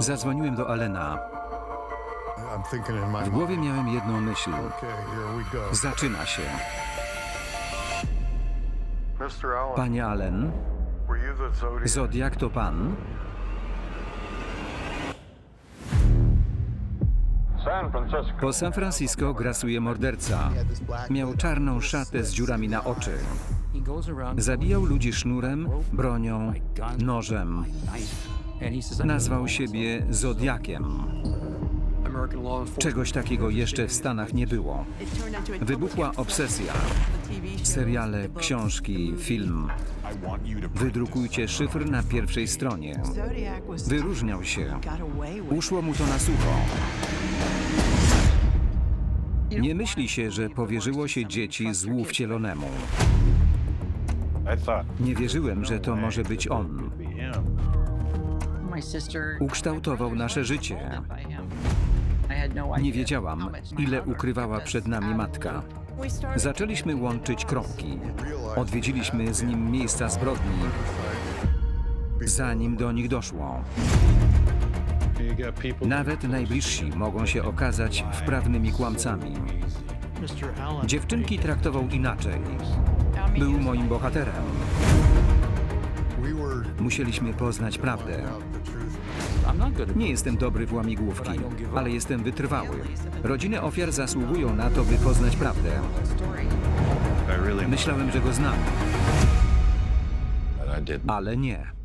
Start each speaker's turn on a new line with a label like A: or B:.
A: Zadzwoniłem do Alena. W głowie miałem jedną myśl. Zaczyna się. Panie Allen? Zodiak to pan? Po San Francisco grasuje morderca. Miał czarną szatę z dziurami na oczy. Zabijał ludzi sznurem, bronią, nożem. Nazwał siebie Zodiakiem. Czegoś takiego jeszcze w Stanach nie było. Wybuchła obsesja. Seriale, książki, film. Wydrukujcie szyfr na pierwszej stronie. Wyróżniał się. Uszło mu to na sucho. Nie myśli się, że powierzyło się dzieci złu wcielonemu. Nie wierzyłem, że to może być on. Ukształtował nasze życie. Nie wiedziałam, ile ukrywała przed nami matka. Zaczęliśmy łączyć kropki. Odwiedziliśmy z nim miejsca zbrodni, zanim do nich doszło. Nawet najbliżsi mogą się okazać wprawnymi kłamcami. Dziewczynki traktował inaczej. Był moim bohaterem. Musieliśmy poznać prawdę. Nie jestem dobry w łamigłówki, ale jestem wytrwały. Rodziny ofiar zasługują na to, by poznać prawdę. Myślałem, że go znam, ale nie.